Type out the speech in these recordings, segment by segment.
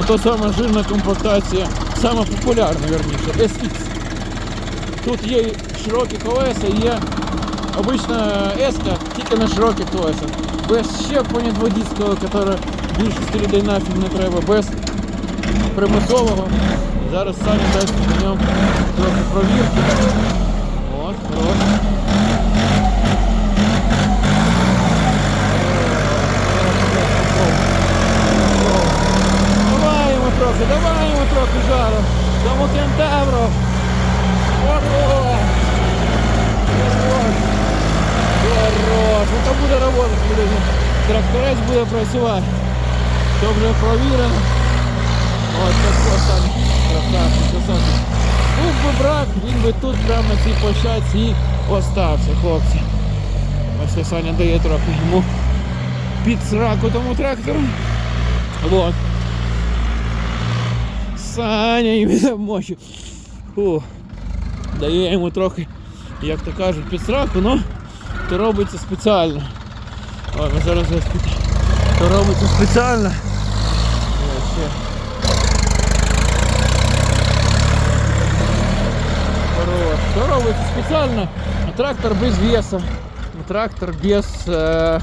Ото сама жирна комплектація, сама популярна, верніше, SX. Тут є широкі колеса, є обична S, тільки на широких колесах. Без щеплення водійського, яке більшості людей нафіг не треба, без примусового. Зараз Саня дасть на ньому трохи провірки. От, хорош. Даваємо трохи, даваємо трохи жару. Тому кентавро. Хорош. Хорош. Хорош. Ну то буде робота, буде. Тракторець буде працювати. Все вже провірено. Ось так Саня. Красавчик. Був би брак, він би тут прямо на цій площадці і остався, хлопці. Ось Саня дає трохи йому під сраку тому трактору. Вот. Саня їм мочу. Фу. Дає йому трохи, як то кажуть, під сраку, ну то робиться спеціально. Ой, ми зараз я спитаю. То робиться спеціально. Ось ще. Хорош. То робиться спеціально. А трактор без веса. Трактор без. Е...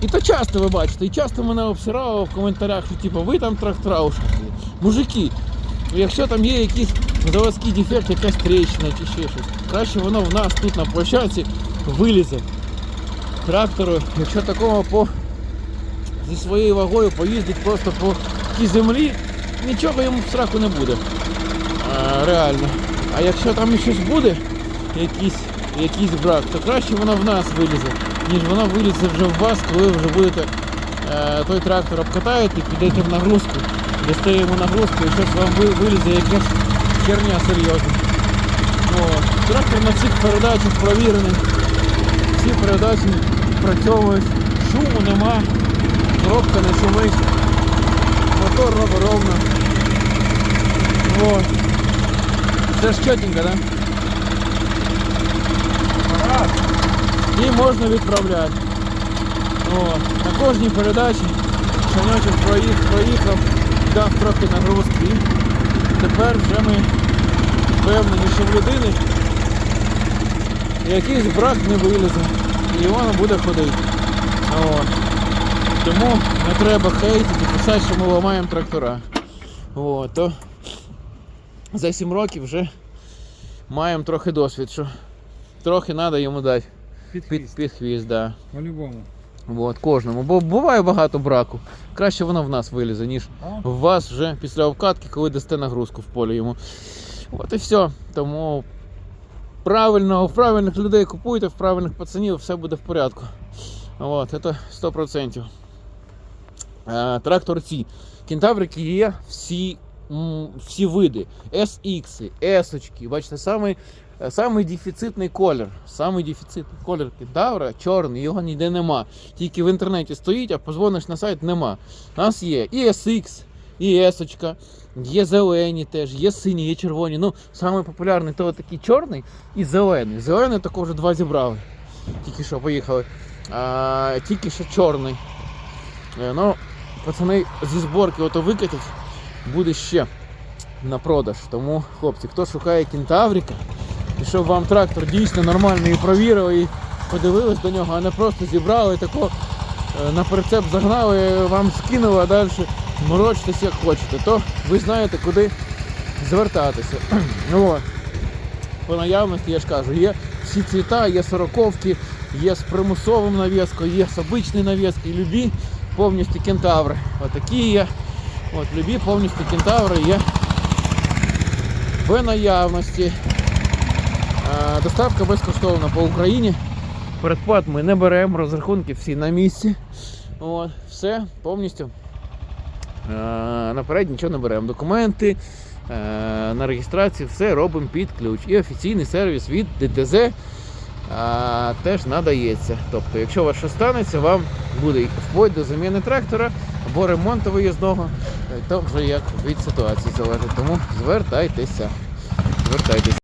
І то часто ви бачите, і часто мене обсирало в коментарях, що типу, ви там трактора ушатили. Мужики, якщо там є якийсь заводський дефект, якась тріщина чи ще щось, краще воно в нас тут на площадці вилізе. Трактору, якщо такого по зі своєю вагою поїздить просто по тій землі, нічого йому в сраку не буде. А, реально. А якщо там щось буде, якийсь, якийсь брак, то краще воно в нас вилізе, ніж воно вилізе вже в вас, коли ви вже будете е, той трактор обкатаєте, підете в нагрузку, дасте йому нагрузку і щось вам вилізе якась херня серйозна. Трактор на всіх передачах провірений. Всі передачі працьовують, шуму нема, коробка не шумить, мотор робить ровно. Вот. Це ж чотенько, да? І можна відправляти. От. На кожній передачі шаночок проїхав, проїхав, дав трохи нагрузки. Тепер вже ми впевнені, що в людини якийсь брак не вилізе і воно буде ходити. От. Тому не треба хейтити, писати, що ми ламаємо трактора. От, то за 7 років вже маємо трохи досвід, що трохи треба йому дати Під під, хвіст. під хвіст. Да. По-любому. От, кожному. Бо буває багато браку. Краще воно в нас вилізе, ніж в вас вже після обкатки, коли дасте нагрузку в полі йому. От і все. Тому правильно, правильних людей купуйте, в правильних пацанів все буде в порядку. От, це 100%. Е, тракторці. Кентаврики є всі, всі види. SX, S, бачите, самий, е, самий дефіцитний колір. Самий дефіцитний колір кентавра чорний, його ніде нема. Тільки в інтернеті стоїть, а позвониш на сайт нема. У нас є і SX, і S, є зелені теж, є сині, є червоні. Ну, самий популярний то такий чорний і зелений. Зелений також вже два зібрали. Тільки що поїхали. А, тільки що чорний. Е, Ну, пацани зі зборки ото викатять, буде ще на продаж. Тому, хлопці, хто шукає кентаврика, і щоб вам трактор дійсно нормальний і провірили, і подивились до нього, а не просто зібрали тако е, на прицеп загнали, вам скинули, а далі морочтесь як хочете, то ви знаєте, куди звертатися. От. По наявності, я ж кажу, є всі цвіта, є сороковки, є з примусовим навіскою, є з обичною навіскою, любі повністю кентаври. Отакі є. От, любі повністю кентаври є в наявності. Доставка безкоштовна по Україні. Передплат ми не беремо, розрахунки всі на місці. От, все повністю. Е, Наперед нічого не беремо. Документи е, на реєстрацію, все робимо під ключ. І офіційний сервіс від ДТЗ е, теж надається. Тобто, якщо у вас щось станеться, вам буде вплоть до заміни трактора або ремонту виїзного, то вже як від ситуації залежить. Тому звертайтеся. Звертайтеся.